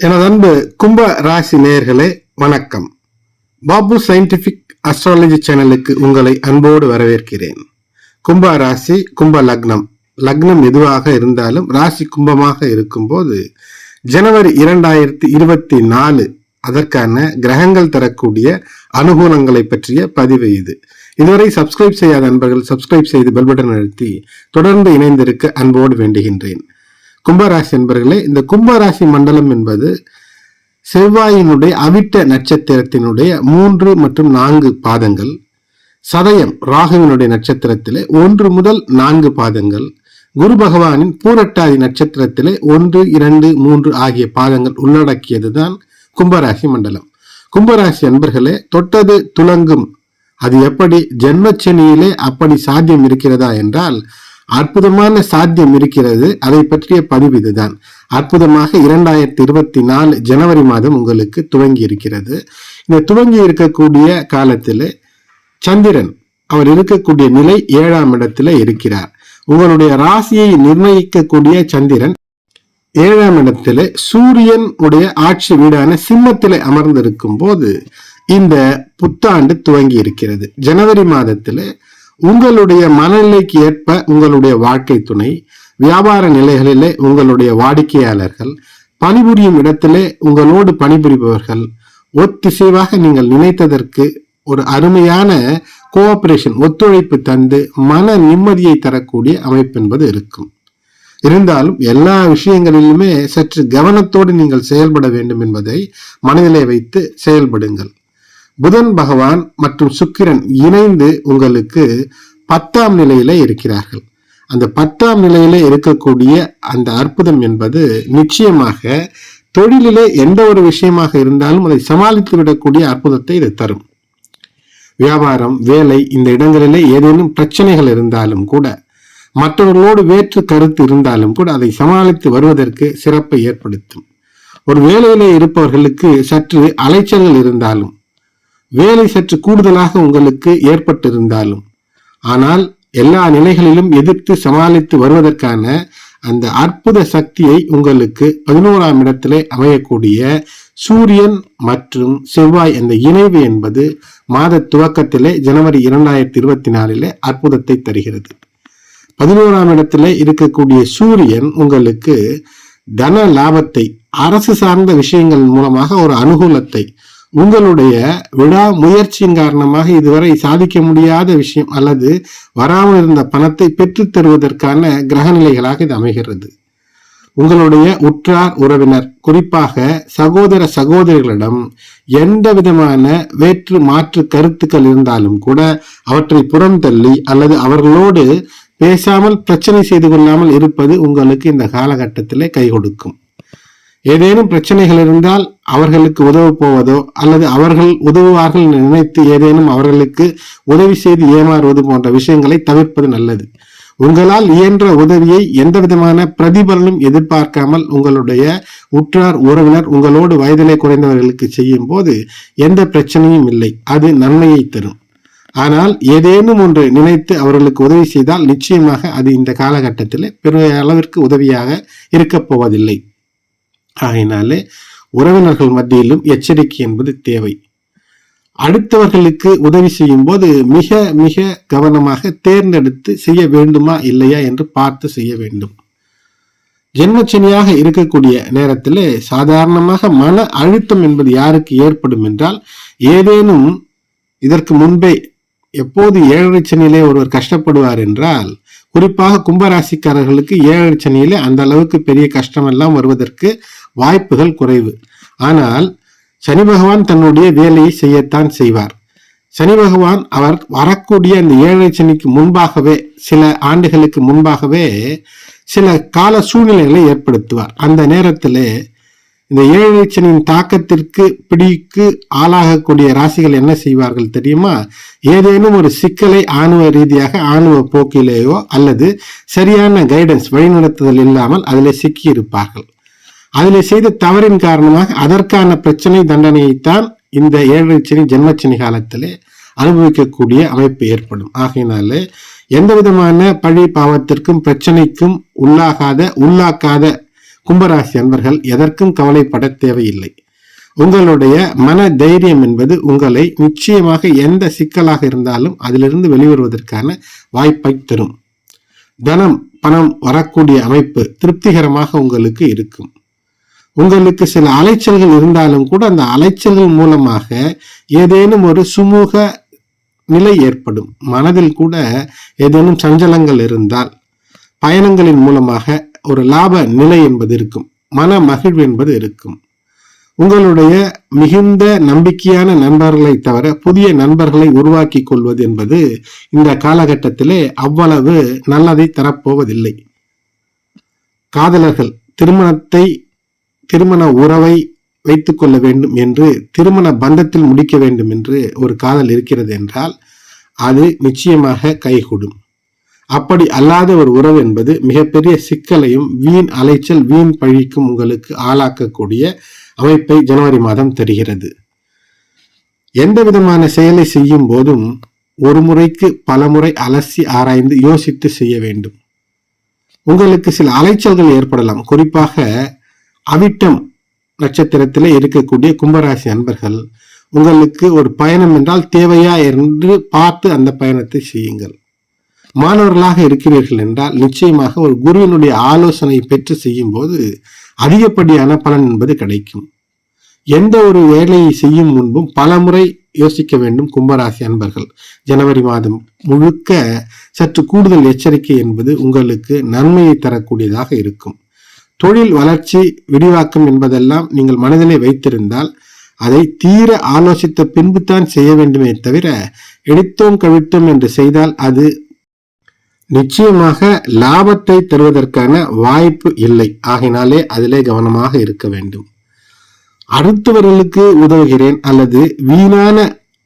எனது அன்பு கும்ப ராசி நேயர்களே வணக்கம். பாபு சயின்டிபிக் அஸ்ட்ராலஜி சேனலுக்கு உங்களை அன்போடு வரவேற்கிறேன். கும்ப ராசி கும்ப லக்னம். லக்னம் எதுவாக இருந்தாலும் ராசி கும்பமாக இருக்கும்போது ஜனவரி இரண்டாயிரத்தி இருபத்தி நாலு அதற்கான கிரகங்கள் தரக்கூடிய அனுகூலங்களை பற்றிய பதிவு இது. இதுவரை சப்ஸ்கிரைப் செய்யாத நண்பர்கள் சப்ஸ்கிரைப் செய்து பெல் பட்டன் அழுத்தி தொடர்ந்து இணைந்திருக்க அன்போடு வேண்டுகின்றேன். கும்பராசி என்பர்களே இந்த கும்பராசி மண்டலம் என்பது செவ்வாயினுடைய அவிட்ட நட்சத்திரத்தினுடைய மூன்று மற்றும் நான்கு பாதங்கள் சதயம் ராகுவினுடைய நட்சத்திரத்திலே ஒன்று முதல் நான்கு பாதங்கள் குரு பகவானின் பூரட்டாதி நட்சத்திரத்திலே ஒன்று இரண்டு மூன்று ஆகிய பாதங்கள் உள்ளடக்கியதுதான் கும்பராசி மண்டலம். கும்பராசி அன்பர்களே தொட்டது துலங்கும். அது எப்படி? ஜென்மச்சனியிலே அப்படி சாத்தியம் இருக்கிறதா என்றால் அற்புதமான சாத்தியம் இருக்கிறது. அதை பற்றிய பதிவு இதுதான். அற்புதமாக இரண்டாயிரத்தி இருபத்தி நாலு ஜனவரி மாதம் உங்களுக்கு துவங்கி இருக்கிறது இந்த துவங்கி இருக்கக்கூடிய காலத்தில் சந்திரன் அவர் இருக்கக்கூடிய நிலை ஏழாம் இடத்துல இருக்கிறார். உங்களுடைய ராசியை நிர்ணயிக்கக்கூடிய சந்திரன் ஏழாம் இடத்துல சூரியன் உடைய ஆட்சி வீடான சிம்மத்தில் அமர்ந்திருக்கும் போது இந்த புத்தாண்டு துவங்கி இருக்கிறது ஜனவரி மாதத்துல உங்களுடைய மனநிலைக்கு ஏற்ப உங்களுடைய வாழ்க்கை துணை வியாபார நிலைகளிலே உங்களுடைய வாடிக்கையாளர்கள் பணிபுரியும் இடத்திலே உங்களோடு பணிபுரிபவர்கள் ஒத்திசைவாக நீங்கள் நினைத்ததற்கு ஒரு அருமையான கோஆபரேஷன் ஒத்துழைப்பு தந்து மன நிம்மதியை தரக்கூடிய அமைப்பு என்பது இருக்கும். இருந்தாலும் எல்லா விஷயங்களிலுமே சற்று கவனத்தோடு நீங்கள் செயல்பட வேண்டும் என்பதை மனதிலே வைத்து செயல்படுங்கள். புதன் பகவான் மற்றும் சுக்கிரன் இணைந்து உங்களுக்கு பத்தாம் நிலையில இருக்கிறார்கள். அந்த பத்தாம் நிலையில இருக்கக்கூடிய அந்த அற்புதம் என்பது நிச்சயமாக தொழிலிலே எந்த ஒரு விஷயமாக இருந்தாலும் அதை சமாளித்து விடக்கூடிய அற்புதத்தை இது தரும். வியாபாரம் வேலை இந்த இடங்களிலே ஏதேனும் பிரச்சனைகள் இருந்தாலும் கூட மற்றவர்களோடு வேற்று கருத்து இருந்தாலும் கூட அதை சமாளித்து வருவதற்கு சிறப்பை ஏற்படுத்தும். ஒரு வேலையிலே இருப்பவர்களுக்கு சற்று அலைச்சல்கள் இருந்தாலும் வேலை சற்று கூடுதலாக உங்களுக்கு ஏற்பட்டிருந்தாலும் ஆனால் எல்லா நிலைகளிலும் எதிர்த்து சமாளித்து வருவதற்கான அந்த அற்புத சக்தியை உங்களுக்கு பதினோராம் இடத்திலே அமையக்கூடிய சூரியன் மற்றும் செவ்வாய் அந்த இணைவு என்பது மாத துவக்கத்திலே ஜனவரி இரண்டாயிரத்தி இருபத்தி நாலிலே அற்புதத்தை தருகிறது. பதினோராம் இடத்திலே இருக்கக்கூடிய சூரியன் உங்களுக்கு தன லாபத்தை அரசு சார்ந்த விஷயங்கள் மூலமாக ஒரு அனுகூலத்தை உங்களுடைய விடா முயற்சியின் காரணமாக இதுவரை சாதிக்க முடியாத விஷயம் அல்லது வராமல் இருந்த பணத்தை பெற்றுத் தருவதற்கான கிரகநிலைகளாக இது அமைகிறது. உங்களுடைய உற்றார் உறவினர் குறிப்பாக சகோதர சகோதரிகளிடம் எந்த விதமான வேற்று மாற்று கருத்துக்கள் இருந்தாலும் கூட அவற்றை புறந்தள்ளி அல்லது அவர்களோடு பேசாமல் பிரச்சனை செய்து கொள்ளாமல் இருப்பது உங்களுக்கு இந்த காலகட்டத்திலே கை கொடுக்கும் ஏதேனும் பிரச்சனைகள் இருந்தால் அவர்களுக்கு உதவ போவதோ அல்லது அவர்கள் உதவுவார்கள் நினைத்து ஏதேனும் அவர்களுக்கு உதவி செய்து ஏமாறுவது போன்ற விஷயங்களை தவிர்ப்பது நல்லது. உங்களால் இயன்ற உதவியை எந்த விதமான பிரதிபலனும் எதிர்பார்க்காமல் உங்களுடைய உற்றார் உறவினர் உங்களோடு வயதிலே குறைந்தவர்களுக்கு செய்யும் போது எந்த பிரச்சனையும் இல்லை. அது நன்மையை தரும். ஆனால் ஏதேனும் ஒன்று நினைத்து அவர்களுக்கு உதவி செய்தால் நிச்சயமாக அது இந்த காலகட்டத்தில் பெரிய அளவிற்கு உதவியாக இருக்கப் போவதில்லை. ஆகையினாலே உறவினர்கள் மத்தியிலும் எச்சரிக்கை என்பது தேவை. அடுத்தவர்களுக்கு உதவி செய்யும் போது மிக மிக கவனமாக தேர்ந்தெடுத்து செய்ய வேண்டுமா இல்லையா என்று பார்த்து செய்ய வேண்டும். ஜென்மச்சனியாக இருக்கக்கூடிய நேரத்தில் சாதாரணமாக மன அழுத்தம் என்பது யாருக்கு ஏற்படும் என்றால் ஏதேனும் இதற்கு முன்பே எப்போது ஏழரை சனியிலே ஒருவர் கஷ்டப்படுவார் என்றால் குறிப்பாக கும்பராசிக்காரர்களுக்கு ஏழரை சனியிலே அந்த அளவுக்கு பெரிய கஷ்டம் எல்லாம் வருவதற்கு வாய்ப்புகள் குறைவு. ஆனால் சனி பகவான் தன்னுடைய வேலையை செய்யத்தான் செய்வார். சனி பகவான் அவர் வரக்கூடிய அந்த ஏழரை சனிக்கு முன்பாகவே சில ஆண்டுகளுக்கு முன்பாகவே சில கால சூழ்நிலைகளை ஏற்படுத்துவார். அந்த நேரத்திலே இந்த ஏழரை சனியின் தாக்கத்திற்கு பிடிக்கு ஆளாகக்கூடிய ராசிகள் என்ன செய்வார்கள் தெரியுமா? ஏதேனும் ஒரு சிக்கலை ஆணுவ ரீதியாக ஆணுவ போக்கிலேயோ அல்லது சரியான கைடன்ஸ் வழிநடத்துதல் இல்லாமல் அதில் சிக்கியிருப்பார்கள். அதில் செய்த தவறின் காரணமாக அதற்கான பிரச்சனை தண்டனையைத்தான் இந்த ஏழரை சனி ஜென்மச்சனி காலத்திலே அனுபவிக்கக்கூடிய அமைப்பு ஏற்படும். ஆகையினாலே எந்த விதமான பழி பாவத்திற்கும் பிரச்சனைக்கும் உள்ளாகாத உள்ளாக்காத கும்பராசி அன்பர்கள் எதற்கும் கவலைப்பட தேவையில்லை. உங்களுடைய மன தைரியம் என்பது உங்களை நிச்சயமாக எந்த சிக்கலாக இருந்தாலும் அதிலிருந்து வெளிவருவதற்கான வாய்ப்பை தரும். தனம் பணம் வரக்கூடிய அமைப்பு திருப்திகரமாக உங்களுக்கு இருக்கும். உங்களுக்கு சில அலைச்சல்கள் இருந்தாலும் கூட அந்த அலைச்சல்கள் மூலமாக ஏதேனும் ஒரு சுமூக நிலை ஏற்படும். மனதில் கூட ஏதேனும் சஞ்சலங்கள் இருந்தால் பயணங்களின் மூலமாக ஒரு லாப நிலை என்பது இருக்கும். மன மகிழ்வு என்பது இருக்கும். உங்களுடைய மிகுந்த நம்பிக்கையான நண்பர்களை தவிர புதிய நண்பர்களை உருவாக்கி கொள்வது என்பது இந்த காலகட்டத்திலே அவ்வளவு நல்லதை தரப்போவதில்லை. காதலர்கள் திருமணத்தை திருமண உறவை வைத்துக் கொள்ள வேண்டும் என்று திருமண பந்தத்தில் முடிக்க வேண்டும் என்று ஒரு காதல் இருக்கிறது என்றால் அது நிச்சயமாக கைகூடும். அப்படி அல்லாத ஒரு உறவு என்பது மிகப்பெரிய சிக்கலையும் வீண் அலைச்சல் வீண் பழிக்கும் உங்களுக்கு ஆளாக்கக்கூடிய அமைப்பை ஜனவரி மாதம் தருகிறது. எந்த விதமான செயலை செய்யும் போதும் ஒரு முறைக்கு பல முறை அலசி ஆராய்ந்து யோசித்து செய்ய வேண்டும். உங்களுக்கு சில அலைச்சல்கள் ஏற்படலாம். குறிப்பாக அவிட்டம் நட்சத்திரத்தில் இருக்கக்கூடிய கும்பராசி அன்பர்கள் உங்களுக்கு ஒரு பயணம் என்றால் தேவையா என்று பார்த்து அந்த பயணத்தை செய்யுங்கள். மாணவர்களாக இருக்கிறீர்கள் என்றால் நிச்சயமாக ஒரு குருவினுடைய ஆலோசனை பெற்று செய்யும் போது அதிகப்படியான பலன் என்பது கிடைக்கும். எந்த ஒரு வேலையை செய்யும் முன்பும் பல முறை யோசிக்க வேண்டும் கும்பராசி அன்பர்கள். ஜனவரி மாதம் முழுக்க சற்று கூடுதல் எச்சரிக்கை என்பது உங்களுக்கு நன்மையை தரக்கூடியதாக இருக்கும். தொழில் வளர்ச்சி விரிவாக்கம் என்பதெல்லாம் நீங்கள் மனதிலே வைத்திருந்தால் அதை தீர ஆலோசித்த பின்புதான் செய்ய வேண்டுமே தவிர எடுத்தோம் கவிழ்த்தோம் என்று செய்தால் அது நிச்சயமாக லாபத்தை தருவதற்கான வாய்ப்பு இல்லை. ஆகினாலே அதிலே கவனமாக இருக்க வேண்டும். அடுத்தவர்களுக்கு உதவுகிறேன் அல்லது வீணான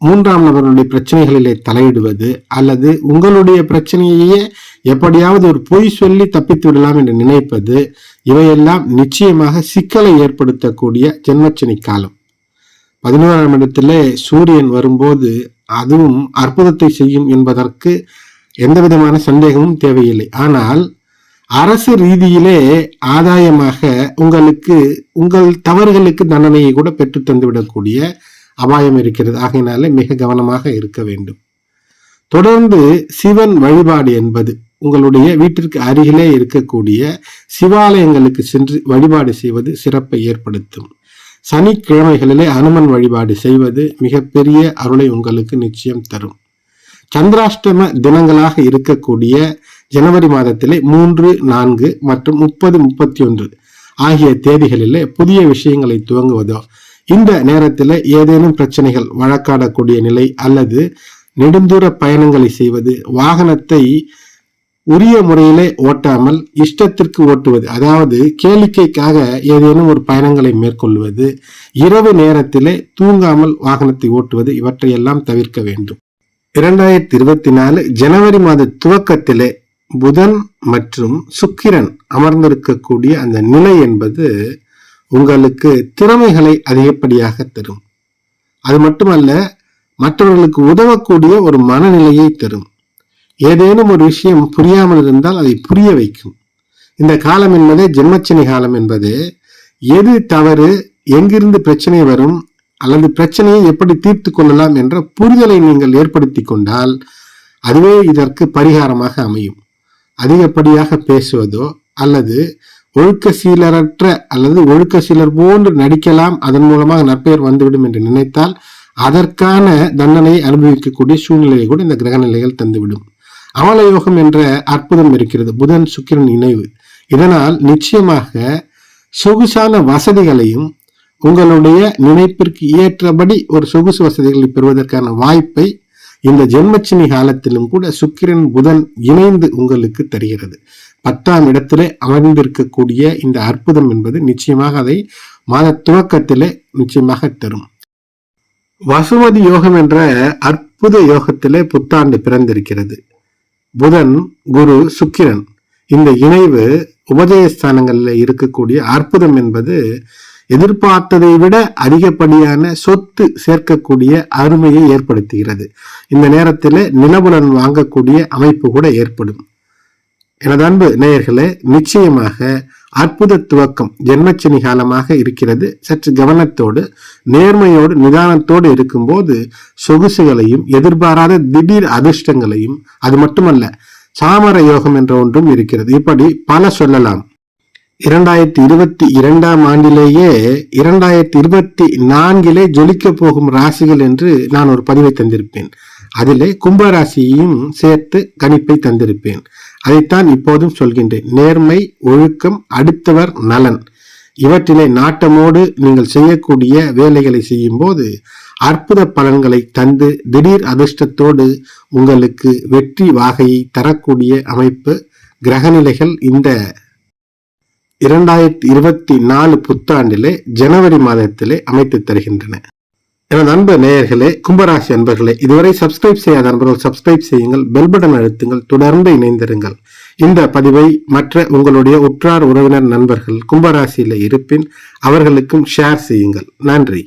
மூன்றாம் நபருடைய பிரச்சனைகளிலே தலையிடுவது அல்லது உங்களுடைய பிரச்சனையையே எப்படியாவது ஒரு பொய் சொல்லி தப்பித்து விடலாம் என்று நினைப்பது இவையெல்லாம் நிச்சயமாக சிக்கலை ஏற்படுத்தக்கூடிய ஜென்மச்சனி காலம். பதினோராம் இடத்துல சூரியன் வரும்போது அதுவும் அற்புதத்தை செய்யும் என்பதற்கு எந்த விதமான சந்தேகமும் தேவையில்லை. ஆனால் அரசு ரீதியிலே ஆதாயமாக உங்களுக்கு உங்கள் தவறுகளுக்கு தண்டனையை கூட பெற்று தந்துவிடக்கூடிய அபாயம் இருக்கிறது. ஆகையினாலே மிக கவனமாக இருக்க வேண்டும். தொடர்ந்து சிவன் வழிபாடு என்பது உங்களுடைய வீட்டிற்கு அருகிலே இருக்கக்கூடிய சிவாலயங்களுக்கு சென்று வழிபாடு செய்வது சிறப்பை ஏற்படுத்தும். சனிக்கிழமைகளிலே அனுமன் வழிபாடு செய்வது மிகப்பெரிய அருளை உங்களுக்கு நிச்சயம் தரும். சந்திராஷ்டம தினங்களாக இருக்கக்கூடிய ஜனவரி மாதத்திலே மூன்று நான்கு மற்றும் முப்பது முப்பத்தி ஒன்று ஆகிய தேதிகளிலே புதிய விஷயங்களை துவங்குவதோ இந்த நேரத்தில் ஏதேனும் பிரச்சனைகள் வழக்காடக்கூடிய நிலை அல்லது நெடுந்தூர பயணங்களை செய்வது வாகனத்தை உரிய முறையிலே ஓட்டாமல் இஷ்டத்திற்கு ஓட்டுவது அதாவது கேளிக்கைக்காக ஏதேனும் ஒரு பயணங்களை மேற்கொள்வது இரவு நேரத்திலே தூங்காமல் வாகனத்தை ஓட்டுவது இவற்றையெல்லாம் தவிர்க்க வேண்டும். இரண்டாயிரத்தி இருபத்தி நாலு ஜனவரி மாத துவக்கத்திலே புதன் மற்றும் சுக்கிரன் அமர்ந்திருக்கக்கூடிய அந்த நிலை என்பது உங்களுக்கு திறமைகளை அதிகப்படியாக தரும். அது மட்டுமல்ல மற்றவர்களுக்கு உதவக்கூடிய ஒரு மனநிலையை தரும். ஏதேனும் ஒரு விஷயம் புரியாமல் இருந்தால் அதை புரிய வைக்கும். இந்த காலம் என்பதே ஜென்மச்சனி காலம் என்பது. எது தவறு எங்கிருந்து பிரச்சனை வரும் அல்லது பிரச்சனையை எப்படி தீர்த்து கொள்ளலாம் என்ற புரிதலை நீங்கள் ஏற்படுத்தி கொண்டால் அதுவே இதற்கு பரிகாரமாக அமையும். அதிகப்படியாக பேசுவதோ அல்லது ஒழுக்க சீலரற்ற அல்லது ஒழுக்க சீலர் போன்று நடிக்கலாம் அதன் மூலமாக நற்பெயர் வந்துவிடும் என்று நினைத்தால் அதற்கான தண்டனையை அனுபவிக்கக்கூடிய சூழ்நிலையை கூட இந்த கிரக நிலைகள் தந்துவிடும். அமலயோகம் என்ற அற்புதம் இருக்கிறது. புதன் சுக்கிரன் இணைவு. இதனால் நிச்சயமாக சொகுசான வசதிகளையும் உங்களுடைய நினைப்பிற்கு ஏற்றபடி ஒரு சொகுசு வசதிகளை பெறுவதற்கான வாய்ப்பை இந்த ஜென்மச்சினி காலத்திலும் கூட சுக்கிரன் புதன் இணைந்து உங்களுக்கு தருகிறது. பத்தாம் இடத்திலே அமர்ந்திருக்கக்கூடிய இந்த அற்புதம் என்பது நிச்சயமாக அதை மாத துவக்கத்திலே நிச்சயமாக தரும். வசுமதி யோகம் என்ற அற்புத யோகத்திலே புத்தாண்டு பிறந்திருக்கிறது. புதன் குரு சுக்கிரன். இந்த இணைவு உபதயஸ்தானங்களில் இருக்கக்கூடிய அற்புதம் என்பது எதிர்பார்த்ததை விட அதிகப்படியான சொத்து சேர்க்கக்கூடிய அருமையை ஏற்படுத்துகிறது. இந்த நேரத்தில் நிலபுலன் வாங்கக்கூடிய அமைப்பு கூட ஏற்படும். எனது அன்பு நேயர்களே நிச்சயமாக அற்புத துவக்கம் ஜென்மச்சனி காலமாக இருக்கிறது. சற்று கவனத்தோடு நேர்மையோடு நிதானத்தோடு இருக்கும்போது சொகுசுகளையும் எதிர்பாராத திடீர் அதிர்ஷ்டங்களையும் அது மட்டுமல்ல சாமர யோகம் என்ற ஒன்றும் இருக்கிறது. இப்படி பல சொல்லலாம். இரண்டாயிரத்தி இருபத்தி இரண்டாம் ஆண்டிலேயே இரண்டாயிரத்தி இருபத்தி நான்கிலே ஜொலிக்க போகும் ராசிகள் என்று நான் ஒரு பதிவை தந்திருப்பேன். அதிலே கும்பராசியையும் சேர்த்து கணிப்பை தந்திருப்பேன். அதைத்தான் இப்போதும் சொல்கின்றேன். நேர்மை ஒழுக்கம் அடுத்தவர் நலன். இவற்றிலே நாட்டமோடு நீங்கள் செய்யக்கூடிய வேலைகளை செய்யும் போது அற்புத பலன்களை தந்து திடீர் அதிர்ஷ்டத்தோடு உங்களுக்கு வெற்றி வாகையை தரக்கூடிய அமைப்பு கிரகநிலைகள் இந்த இரண்டாயிரத்தி இருபத்தி நாலு புத்தாண்டிலே ஜனவரி மாதத்திலே அமைத்து தருகின்றன. எனது அன்பு நேயர்களே கும்பராசி அன்பர்களே இதுவரை சப்ஸ்கிரைப் செய்யாத நண்பர்கள் சப்ஸ்கிரைப் செய்யுங்கள் பெல் பட்டன் அழுத்துங்கள் தொடர்ந்து இணைந்திருங்கள். இந்த பதிவை மற்ற உங்களுடைய உற்றார் உறவினர் நண்பர்கள் கும்பராசியில இருப்பின் அவர்களுக்கும் ஷேர் செய்யுங்கள். நன்றி.